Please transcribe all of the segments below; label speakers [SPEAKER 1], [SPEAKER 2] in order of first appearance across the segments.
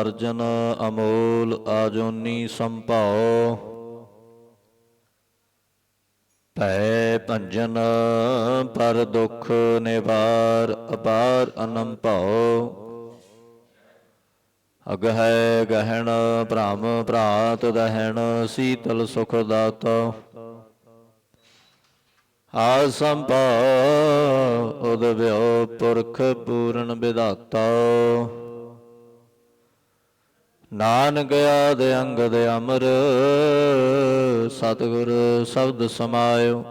[SPEAKER 1] ਅਰਜਨ ਅਮੋਲ ਆਜੋਨੀ ਸੰਭਾਉ। ਭੈ ਭੰਜਨ ਪਰ ਦੁਖ ਨਿਵਾਰ ਅਪਾਰ ਅਨੰਮ ਭਉ। ਅਗ ਹੈ ਗਹਿਣ ਭ੍ਰਮ ਭਰਾਤ ਦਹਿਣ ਸੀਤਲ ਸੁਖ ਦਾਤਾ। ਆ ਸੰਭਾ ਉਦਵਿਓ ਪੁਰਖ ਪੂਰਨ ਵਿਦਾਤਾ ਨਾਨਕ ਆਦ ਅੰਗਦ ਅਮਰ, ਸਤਿਗੁਰ ਸ਼ਬਦ ਸਮਾਇਓ।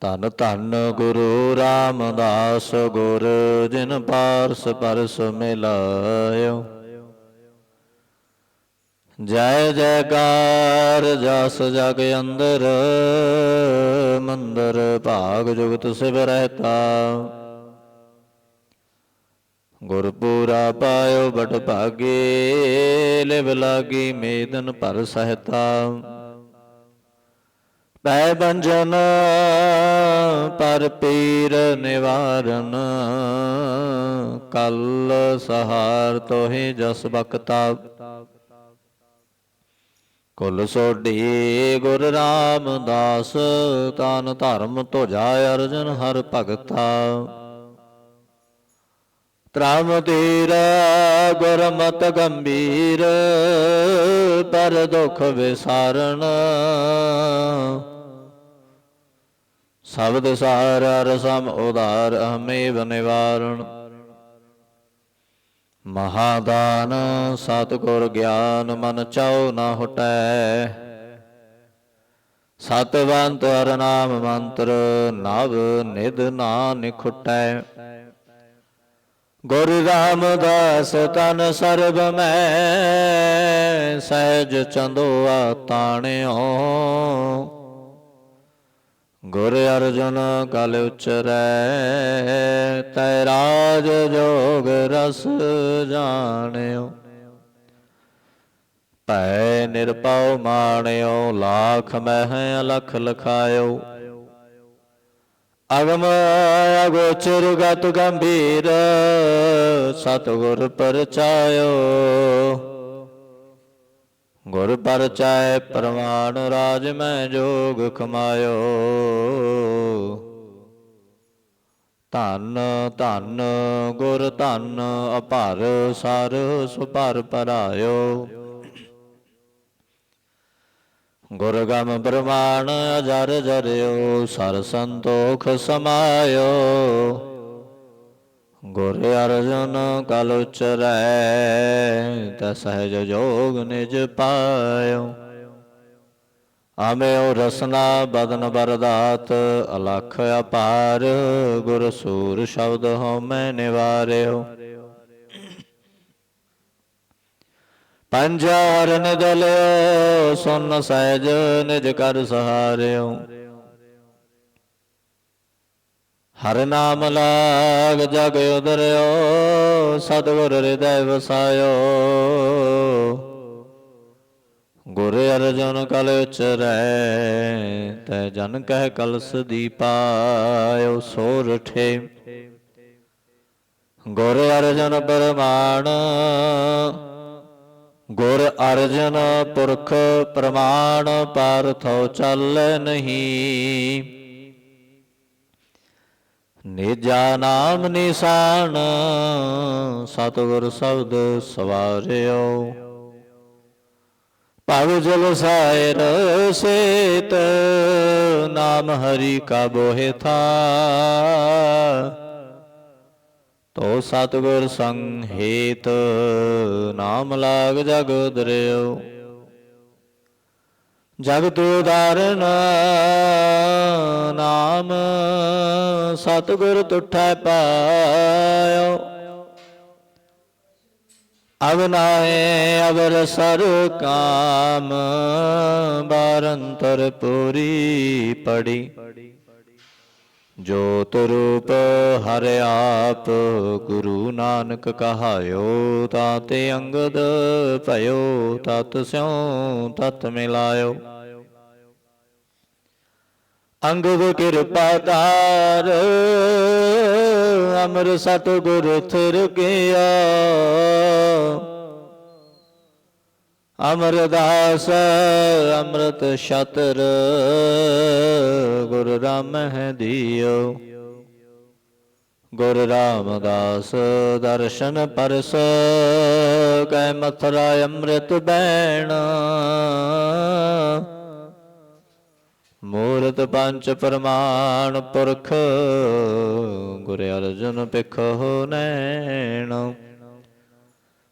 [SPEAKER 1] ਧੰਨ ਧੰਨ ਗੁਰੂ ਰਾਮਦਾਸ ਗੁਰ, ਜਿਨ ਪਾਰਸ ਪਰਸ ਮਿਲਾਇਓ। ਜੈ ਜੈਕਾਰ ਜਸ ਜਗ ਅੰਦਰ, ਮੰਦਰ ਭਾਗ ਜੁਗਤ ਸਿਵ ਰਹਤਾ। ਗੁਰਪੂਰਾ ਪਾਇਓ ਬਟ ਭਾਗੇ, ਲਿਵ ਲਾਗੀ ਮੇਦਨ ਭਰ ਸਹਤਾ ਪੈ ਬੰਜਨ, ਪਰ ਪੀਰ ਨਿਵਾਰਨ, ਕਲ ਸਹਾਰ ਤੋਹਿ ਜਸ ਬਖਤਾ। ਕੁਲ ਸੋਢੀ ਗੁਰ ਰਾਮਦਾਸ, ਤਨ ਧਰਮ ਤੁਜਾ ਅਰਜਨ ਹਰ ਭਗਤਾ। ਤ੍ਰਾਮ ਤੀਰ, ਗੁਰਮਤ ਗੰਭੀਰ, ਪਰ ਦੁਖ ਵਿਸਾਰਣ। ਸ਼ਬਦ ਸਾਰ ਰਸਮ ਉਦਾਰ ਹਮੇਵ ਨਿਵਾਰਣ। ਮਹਾਦਾਨ, ਸਤਿਗੁਰ ਗਿਆਨ, ਮਨ ਚਾਉ ਨਾ ਹਟੈ। ਸਤਵੰਤ ਅਰਨਾਮ ਮੰਤਰ, ਨਵ ਨਿਧ ਨਾ ਨਿਖਟੈ ਗੁਰ ਰਾਮਦਾਸ ਤਨ ਸਰਬ ਮੈਂ, ਸਹਿਜ ਚੰਦੋਆ ਤਾਣਿਓ ਗੁਰ ਅਰਜੁਨ ਕਲ ਉਚਰੈ, ਤੈ ਰਾਜ ਜੋਗ ਰਸ ਜਾਣਿਓ। ਭੈ ਨਿਰਪਉ ਮਾਣਿਓ, ਲਾਖ ਮਹਿ ਅਲਖ ਲਖਾਇਓ। ਅਗਮ ਅਗੋਚਰ ਗਤ ਗੰਭੀਰ, ਸਤਿਗੁਰ ਪਰਚਾਇਓ। ਗੁਰ ਪਰਚਾਇ ਪ੍ਰਮਾਣ ਰਾਜ ਮੈਂ ਜੋਗ ਕਮਾਇਓ ਧੰਨ ਧੰਨ, ਗੁਰ ਧੰਨ, ਅਪਰ, ਸਰ, ਸੁਪਰ, ਪਰਾਇਓ। ਗੁਰ ਗਮ ਪ੍ਰਮਾਣ ਅਜਰ ਜਰਿਓ, ਸਰ ਸੰਤੋਖ ਸਮਾਇਓ। ਗੁਰ ਅਰਜਨ ਕਲ ਉਚਰੈ, ਤ ਸਹਿਜ ਜੋਗ ਨਿਜ ਪਾਇਓ। ਆਮਿਓ ਰਸਨਾ ਬਦਨ ਬਰਦਾਤ, ਅਲਖ ਅਪਾਰ ਗੁਰ ਸੂਰ ਸ਼ਬਦ ਹਉਮੈ ਨਿਵਾਰਿਓ। ਪੰਜਰਨ ਦਲਿਓ ਸੁਨ ਸਹਿਜ ਨਿਜ ਕਰ ਸਹਾਰਿਓ। ਹਰ ਨਾਮ ਲਾਗ ਜਗ ਉਦਰਿਓ, ਸਤਿਗੁਰ ਹਿਰਦੈ ਵਸਾਇਓ। ਗੁਰ ਅਰਜਨ ਕਲ ਉਚਰੈ, ਤੈ ਜਨ ਕਹਿ ਕਲਸ ਦੀਪਾਇਓ ਸੋਰਠੇ ਗੁਰ ਅਰਜਨ ਪਰਮਾਨ ਗੁਰ ਅਰਜਨ ਪੁਰਖ ਪ੍ਰਮਾਣ ਪਾਰਥੋ ਚੱਲ ਨਹੀਂ। ਨਿਜਾ ਨਾਮ ਨਿਸ਼ਾਨ ਸਤਿਗੁਰ ਸ਼ਬਦ ਸਵਾਰਿਓ। ਭਵ ਜਲ ਸਾਇਰ ਸੇਤ ਨਾਮ ਹਰੀ ਕਾ ਬੋਹਿ ਥਾ ਤੋ ਸਤਿਗੁਰ ਸੰਗ ਹੇਤ ਨਾਮ ਲਾਗ ਜਗ ਉਦਰਿਓ ਜਗਤ ਉਦਾਰਨ ਨਾਮ ਸਤਿਗੁਰ ਤੁਠੈ ਪਾਇਓ। ਅਵਨਾਏ ਅਵਰ ਸਰ ਕਾਮ ਬਾਰੰਤਰ ਪੂਰੀ ਪੜੀ। ਜੋਤ ਰੂਪ ਹਰਿ ਆਪ, ਗੁਰੂ ਨਾਨਕ ਕਹਾਇਓ ਤਾਤੇ ਅੰਗਦ ਭਇਓ, ਤਤ ਸਿਉ, ਤਤ ਮਿਲਾਇਓ। ਅੰਗਦ ਕਿਰਪਾ ਧਾਰ ਅਮਰ ਸਤਿਗੁਰ ਥਿਰ ਗਿਆ ਅਮਰਦਾਸ ਅੰਮ੍ਰਿਤ ਛਤਰ, ਗੁਰ ਰਾਮਹਿ ਦਿਓ। ਗੁਰ ਰਾਮਦਾਸ ਦਰਸ਼ਨ ਪਰਸ, ਕੈ ਮਥੁਰਾ ਅੰਮ੍ਰਿਤ ਬੈਣ। ਮੂਰਤ ਪੰਚ ਪ੍ਰਮਾਣ ਪੁਰਖ, ਗੁਰ ਅਰਜਨ ਪਿਖੋ ਨੈਣ।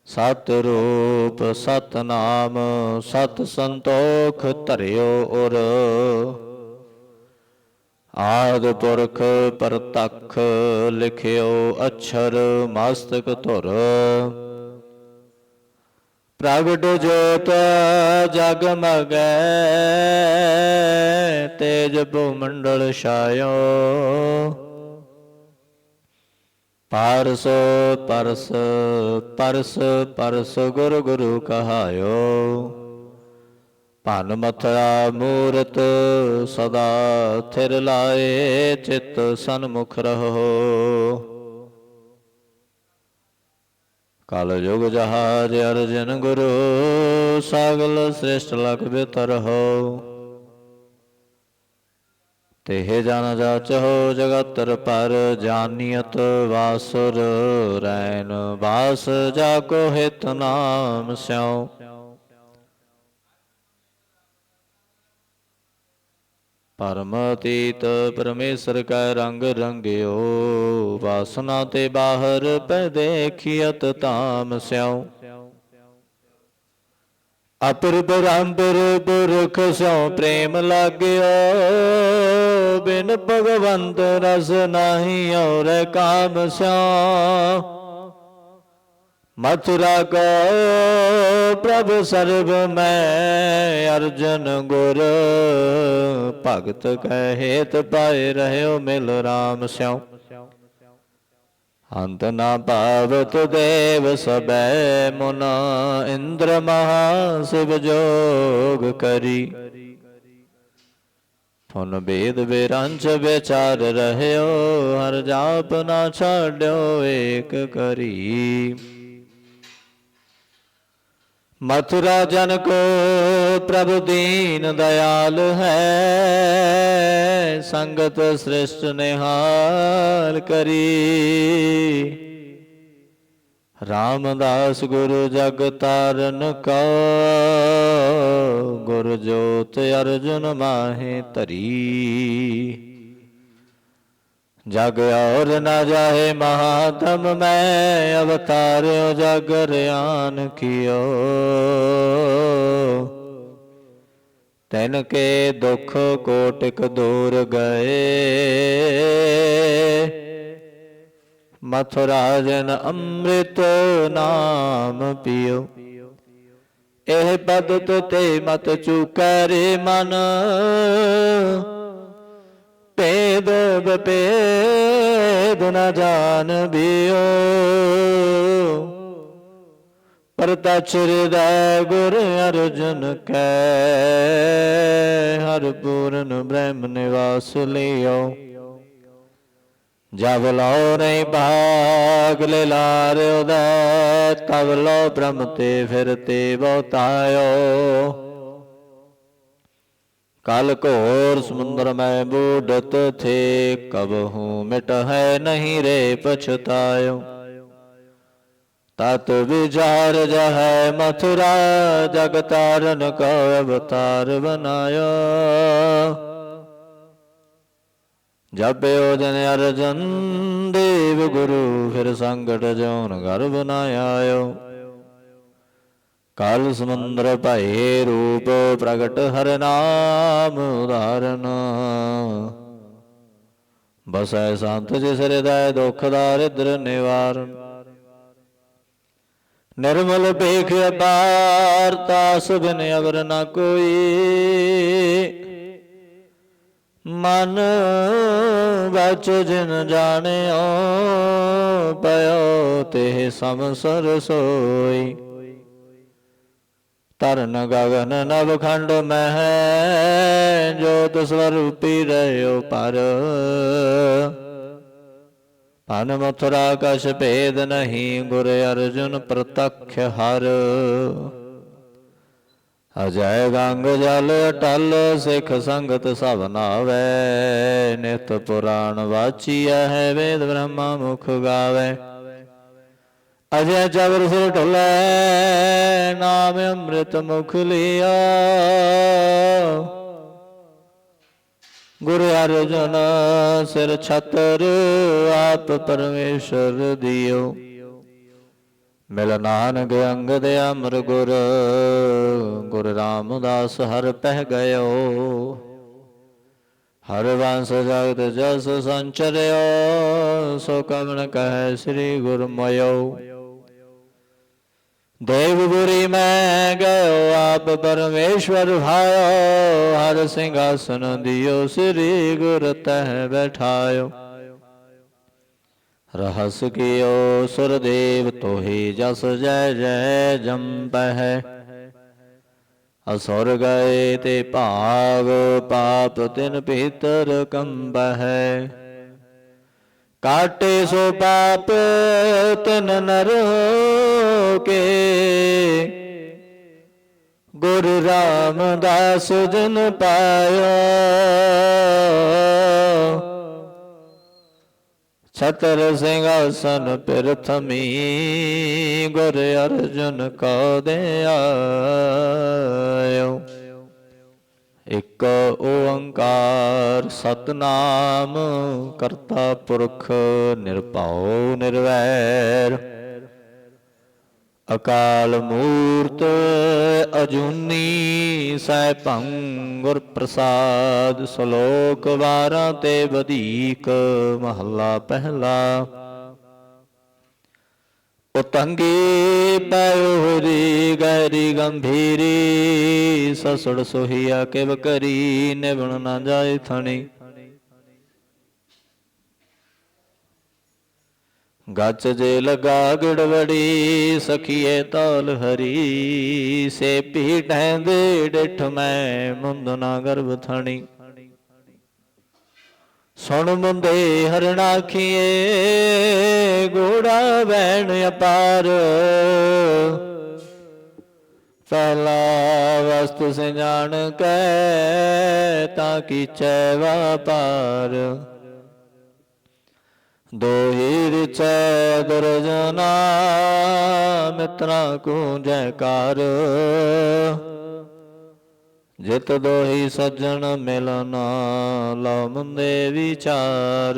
[SPEAKER 1] ਸਤ ਰੂਪ ਸਤ ਨਾਮ ਸਤ ਸੰਤੋਖ ਧਰਿਓ ਉਰ ਆਦ ਪੁਰਖ ਪਰਤਖ ਲਿਖਿਓ ਅਛਰ ਮਸਤਕ ਧੁਰ। ਪ੍ਰਗਟ ਜੋਤ ਜਗ ਮਗੈ, ਤੇਜ ਭੂਮੰਡਲ ਛਾਇਓ। ਪਰਸ ਪਰਸ ਪਰਸ ਪਰਸ ਗੁਰ ਗੁਰੂ ਕਹਾਇਓ। ਭਨ ਮਥਰਾ ਮੂਰਤ ਸਦਾ ਥਿਰ ਲਾਏ, ਚਿਤ ਸਨਮੁਖ ਰਹੋ। ਕਲ ਯੁਗ ਜਹਾਜ ਅਰਜਨ ਗੁਰੂ, ਸਗਲ ਸ੍ਰੇਸ਼ਟ ਲਖ ਬਿਤਰ ਹੋ। ਤੇ ਜਨ ਜਾਚੋ ਜਗਤਰ ਪਰ ਜਾਨੀਅਤ ਵਾਸੁਰ ਰੈਨ ਵਾਸ ਜਾ ਕੋ ਹਿਤ ਨਾਮ ਸਿਉ। ਪਰਮ ਅਤੀਤ ਪਰਮੇਸ਼ਰ ਕੈ ਰੰਗ ਰੰਗਿਓ, ਵਾਸਨਾ ਤੇ ਬਾਹਰ ਪੈ ਦੇਖੀਅਤ ਤਾਮ ਸਿਉ। ਅਪਰ ਬਰੰਬਰ ਪੁਰਖ ਸਿਉ ਪ੍ਰੇਮ ਲਾਗਿਓ, ਬਿਨ ਭਗਵੰਤ ਰਸ ਨਾਹੀ ਔਰ ਕਾਮ ਸਿਉ। ਮਥੁਰਾ ਕੋ ਪ੍ਰਭ ਸਰਬ ਮੈਂ ਅਰਜਨ ਗੁਰ, ਭਗਤ ਕੈ ਹੇਤ ਪਾਏ ਰਹਿਓ ਮਿਲ ਰਾਮ ਸਿਉ। ਅੰਤ ਨਾ ਭਾਵਤ ਦੇਵ ਸਬੈ ਮੁਨ, ਇੰਦਰ ਮਹਾ ਸਿਵ ਜੋਗ ਕਰੀ। ਫੁਨ ਬੇਦ ਬੇਰੰਚ ਵਿਚਾਰ ਰਹਿਓ, ਹਰ ਜਾਪ ਨਾ ਛਾੜਿਓ ਏਕ ਕਰੀ। ਮਥੁਰਾ ਜਨ ਕੋ ਪ੍ਰਭ ਦੀਨ ਦਇਆਲ ਹੈ, ਸੰਗਤ ਸ੍ਰਿਸ਼ਟ ਨਿਹਾਲ ਕਰੀ। ਰਾਮਦਾਸ ਗੁਰੂ ਜਗ ਤਾਰਨ ਕਾ, ਗੁਰ ਜੋਤ ਅਰਜੁਨ ਮਾਹੇ ਤਰੀ ਜਗ ਔਰ ਨ ਜਾਹੇ ਮਹਾਤਮ ਮੈਂ ਅਵਤਾਰਿਓ ਜਗ ਰਿਆਨ ਕੀਓ। ਤੈਨ ਕੇ ਦੁਖ ਕੋਟਿਕ ਦੂਰ ਗਏ। ਮਥੁਰਾ ਜਨ ਅੰਮ੍ਰਿਤ ਨਾਮ ਪੀਓ। ਇਹ ਪਦ ਤੇ ਮਤ ਚੁਕੈ ਰੇ ਮਨ। ਭੇਦ ਬਪੇਦ ਨ ਜਾਣ ਬਿਓ। ਪਰਤਛ ਹਿਰਦੈ ਗੁਰ ਅਰਜਨ ਕੈ, ਹਰ ਪੂਰਨ ਬ੍ਰਹਮ ਨਿਵਾਸ ਲਿਓ। ਜਬ ਲੋ ਨਹੀਂ ਭਾਗ ਲੈ ਲਾਰਿਓ ਦਾ ਤਬ ਲੋ ਬ੍ਰਹਮ ਤੇ ਫਿਰ ਤੇ ਬਹੁਤਾਇਓ ਕਲ ਘੋਰ ਸਮੁੰਦਰ ਮੈਂ ਬੂਡਤ ਥੇ ਕਬਹੂ ਮਿਟ ਹੈ ਨਹੀਂ ਰੇ ਪਛਤਾਇਓ ਤਤ ਵਿਚਾਰ ਜਹੈ ਮਥੁਰਾ ਜਗ ਤਾਰਨ ਕੋ ਅਵਤਾਰ ਬਨਾਇਆ ਜਪਿਓ ਜਨ ਅਰਜਨ ਦੇਵ ਗੁਰੂ ਫਿਰ ਸੰਗਟ ਜੋਨ ਘਰ ਬਨਾਇਓ ਕਾਲ ਸਮੁੰਦਰ ਭਏ ਰੂਪ ਪ੍ਰਗਟ ਹਰ ਨਾਮ ਉਦਾਹਰਨ ਬਸੈ ਸੰਤ ਜਿਸ ਹਿਰਦੈ ਦੁਖ ਦਾਰਿਦਰ ਨਿਵਾਰਨ। ਨਿਰਮਲ ਭੇਖ ਅਪਾਰ ਤਾਸ ਬਿਨ ਅਵਰ ਨ ਕੋਈ। ਮਨ ਬਚ ਜਿਨ ਜਾਣਿਓ, ਪਇਓ ਤੇ ਸਮਸਰ ਸੋਈ। ਤਰਨ ਗਗਨ ਨਵਖੰਡ ਮਹਿ, ਜੋਤ ਸਵਰੂਪੀ ਰਹਿਓ ਪਰ। ਪਨ ਮਥੁਰਾ ਕਛ ਭੇਦ ਨਹੀਂ, ਗੁਰ ਅਰਜੁਨ ਪ੍ਰਤੱਖ ਹਰ। ਅਜੈ ਗੰਗ ਜਲ ਅਟਲ ਸਿੱਖ ਸੰਗਤ ਸਭ ਨਾਵੇ। ਨਿਤ ਪੁਰਾਣ ਵਾਚੀਐ ਹੈ, ਵੇਦ ਬ੍ਰਹਮਾ ਮੁਖ ਗਾਵੇ। ਅਜੇ ਜਬਰ ਸਿਰ ਢਲੇ, ਨਾਮ ਅੰਮ੍ਰਿਤ ਮੁਖ ਲਿਆ। ਗੁਰੂ ਅਰਜਨ ਸਿਰ ਛਤਰ, ਆਪ ਪਰਮੇਸ਼ਰ ਦਿਓ। ਮਿਲ ਨਾਨਕ ਅੰਗ ਦੇ ਅਮਰ ਗੁਰ ਗੁਰ ਰਾਮਦਾਸ ਹਰ ਪਹਿ ਗਇਓ। ਹਰ ਵੰਸ ਜਗਤ ਜਸ ਸੰਚਰਿਓ, ਸੋ ਕਵਣ ਕਹੈ ਸ੍ਰੀ ਗੁਰ ਮਯੋ ਦੇਵ ਗੁਰੀ ਮੈਂ ਗਇਓ ਆਪ ਪਰਮੇਸ਼ਵਰ ਭਾਇਓ, ਹਰ ਸਿੰਘਾਸਨ ਦਿਓ ਸ੍ਰੀ ਗੁਰ ਤਹਿ ਬੈਠਾਇਓ। ਰਹਸ ਕੀਓ ਸੁਰਦੇਵ ਤੋਹੀ ਜਸ ਜੈ ਜੈ ਜੰਪਹਿ ਅਸੁਰ ਗਏ ਤੇ ਭਾਗ ਪਾਪ ਤਿਨ ਭੀਤਰ ਕੰਬਹਿ। ਕਾਟੇ ਸੋ ਪਾਪ ਤਿਨ ਨਰ ਕੇ ਗੁਰੂ ਰਾਮਦਾਸ ਜਨ ਪਾਇਆ। ਛਤਰ ਸਿੰਘਾਸਨ ਪ੍ਰਥਮੀ ਗੁਰ ਅਰਜੁਨ ਕੋ ਦੇ ਆਇਓ ਇਕ ਓੰਕਾਰ ਸਤਨਾਮ, ਕਰਤਾ ਪੁਰਖ ਨਿਰਭਉ ਨਿਰਵੈਰ। ਅਕਾਲ ਮੂਰਤ ਅਜੂਨੀ ਸੈਭੰ ਗੁਰ ਪ੍ਰਸਾਦ, ਸ਼ਲੋਕ ਵਾਰਾਂ ਤੇ ਵਧੀਕ, ਮਹੱਲਾ ਪਹਿਲਾ। ਉਤੰਗੀ ਪਇਓਰੀ ਗੈਰੀ ਗੰਭੀਰੀ ਸਸੁੜ ਸੋਹੀਆ ਕਿਵ ਕਰੀ, ਨਿਵਣ ਨਾ ਜਾਏ ਥਣੀ। ਗੱਚ ਜੇ ਲਗਾ ਗੜਵੜੀ, ਸਖੀਏ ਤੌਲ ਹਰੀ ਸੇ ਪੀ ਢੈਂਦੇ ਡਿਠ ਮੈਂ ਮੁੰਦ ਨਾ ਗਰਭ ਥਣੀ। ਸੁਣ ਮੁੰਦੇ ਹਰਣਾਖੀਏ ਗੋੜਾ ਬੈਣ ਅਪਾਰ। ਪਹਿਲਾ ਵਸਤੂ ਸੇ ਜਾਣ ਕੈ, ਤਾਂ ਕੀਚੈ ਵਾਪਾਰ। ਦੋਹੀ ਰਿਚੈ ਦੁਰਜਨਾ ਮਿਤਰਾ ਕੋ ਜੈਕਾਰ। ਜਿਤ ਦੋਹੀ ਸੱਜਣ ਮਿਲਨ ਲਉ ਮੁੰਦੇ ਵਿਚਾਰ।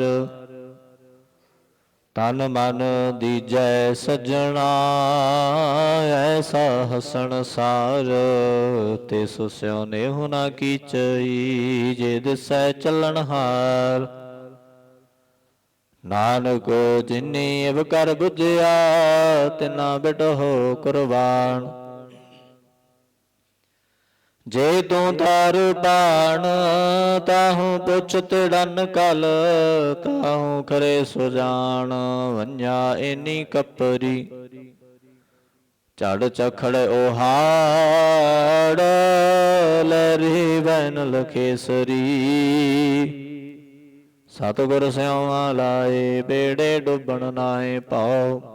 [SPEAKER 1] ਤਨ ਮਨ ਦੀਜੈ ਸੱਜਣਾ, ਐਸਾ ਹਸਣ ਸਾਰ। ਤੇ ਸੁਸਿਓ ਨੇ ਹੁਨਾ ਕੀਚਈ ਜੇ ਦਿਸੈ ਚੱਲਣ ਹਾਰ। ਨਾਨਕ ਜਿਨੀ ਅਵ ਕਰ ਬੁਝਿਆ ਤਿਨਾ ਬਿਟਹੁ ਕੁਰਬਾਨ। ਜੇ ਤੂੰ ਧਰ ਬਾਣ ਤਾਹੂ ਪੁੱਛ ਤਿੜਨ ਕਲ, ਤਾਹੂ ਕਰੇ ਸੁਜਾਨ ਵੰਜਾ ਇਨੀ ਕਪਰੀ। ਚੜ ਚਖੜ ਓਹਾੜ ਲਰੀ ਬੈਨ ਲਖੇਸਰੀ। ਸਤਿਗੁਰ ਸਿਉਆ ਲਾਏ, ਬੇੜੇ ਡੁੱਬਣ ਨਾਏ ਪਾਓ।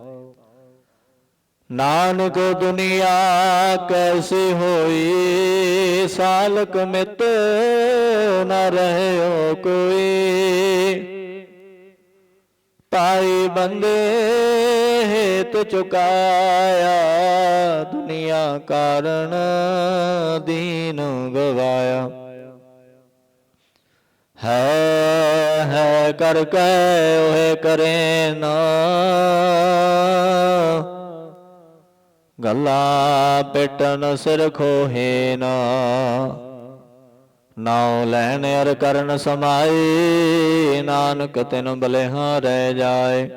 [SPEAKER 1] ਨਾਨਕ ਦੁਨੀਆ ਕੈਸੀ ਹੋਈ? ਸਾਲਕ ਮਿਤ ਨ ਰਹਿਓ ਕੋਈ। ਪਾਈ ਬੰਦੇ ਹੇਤ ਚੁਕਾਇਆ, ਦੁਨੀਆ ਕਾਰਨ ਦੀਨ ਗਵਾਇਆ। ਹੈ ਹੈ, ਕਰ ਕੈ ਓਏ ਕਰੇ ਨਾ। ਗੱਲਾਂ ਪਿਟਨ ਸਿਰ ਖੋਹੇ ਨਾ। ਨਾਉ ਲੈਣ ਅਰ ਕਰਨ ਸਮਾਏ, ਨਾਨਕ ਤਿਨ ਬਲਿਹਾ ਰਹਿ ਜਾਏ।